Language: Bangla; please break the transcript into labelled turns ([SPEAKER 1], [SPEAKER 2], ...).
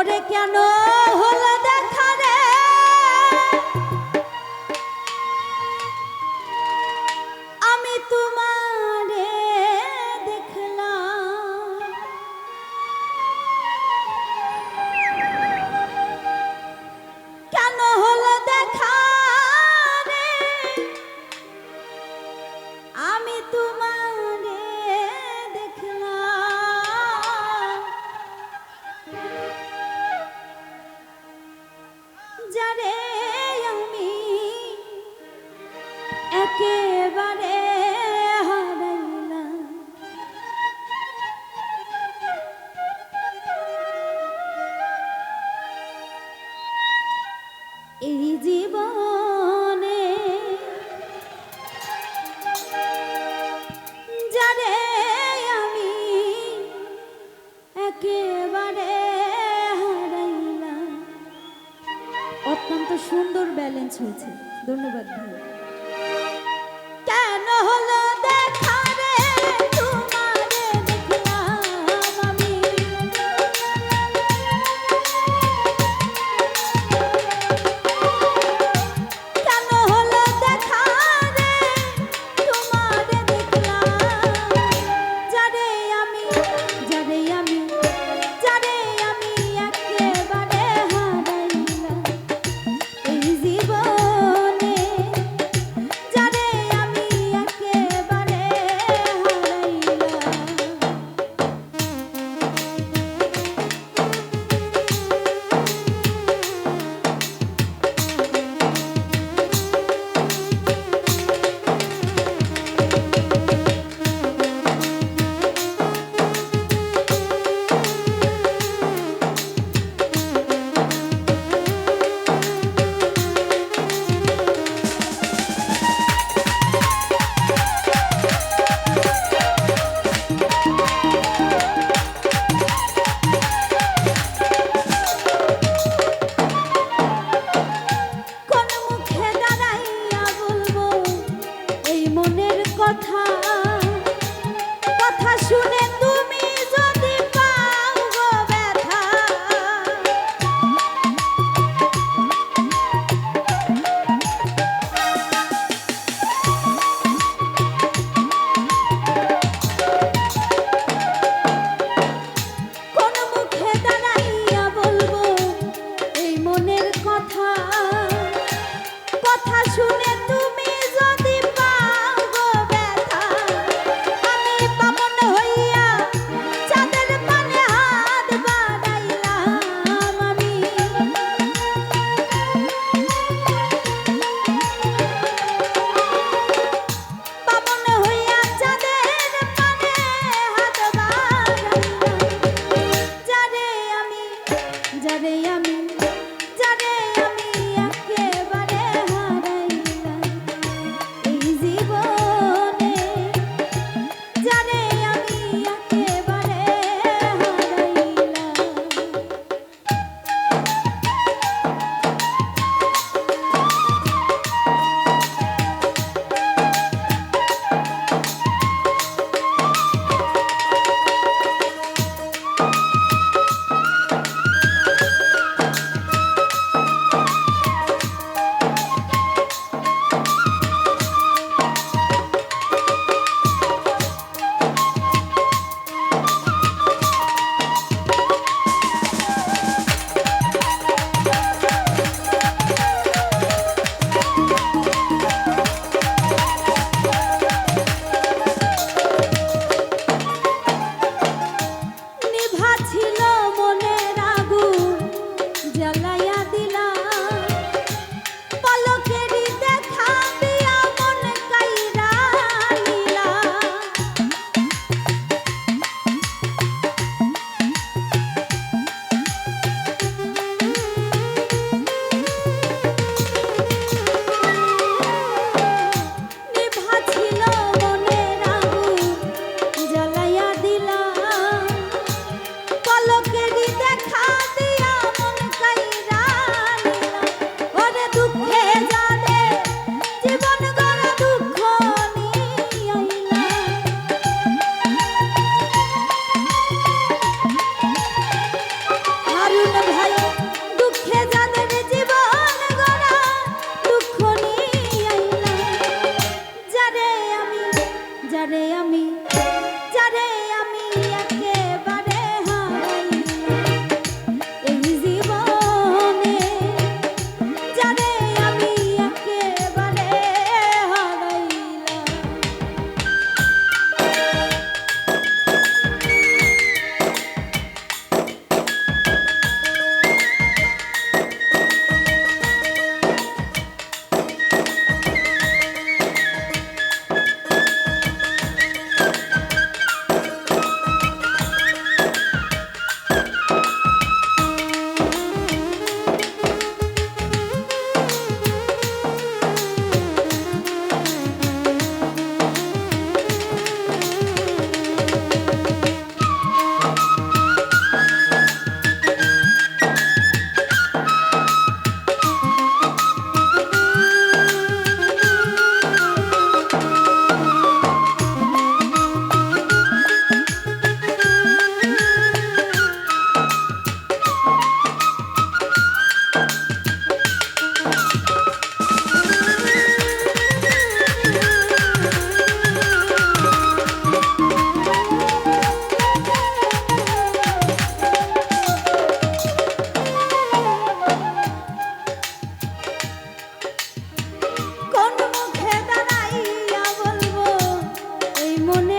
[SPEAKER 1] ওরে কেন? সুন্দর ব্যালেন্স হয়েছে। ধন্যবাদ ভাই। মন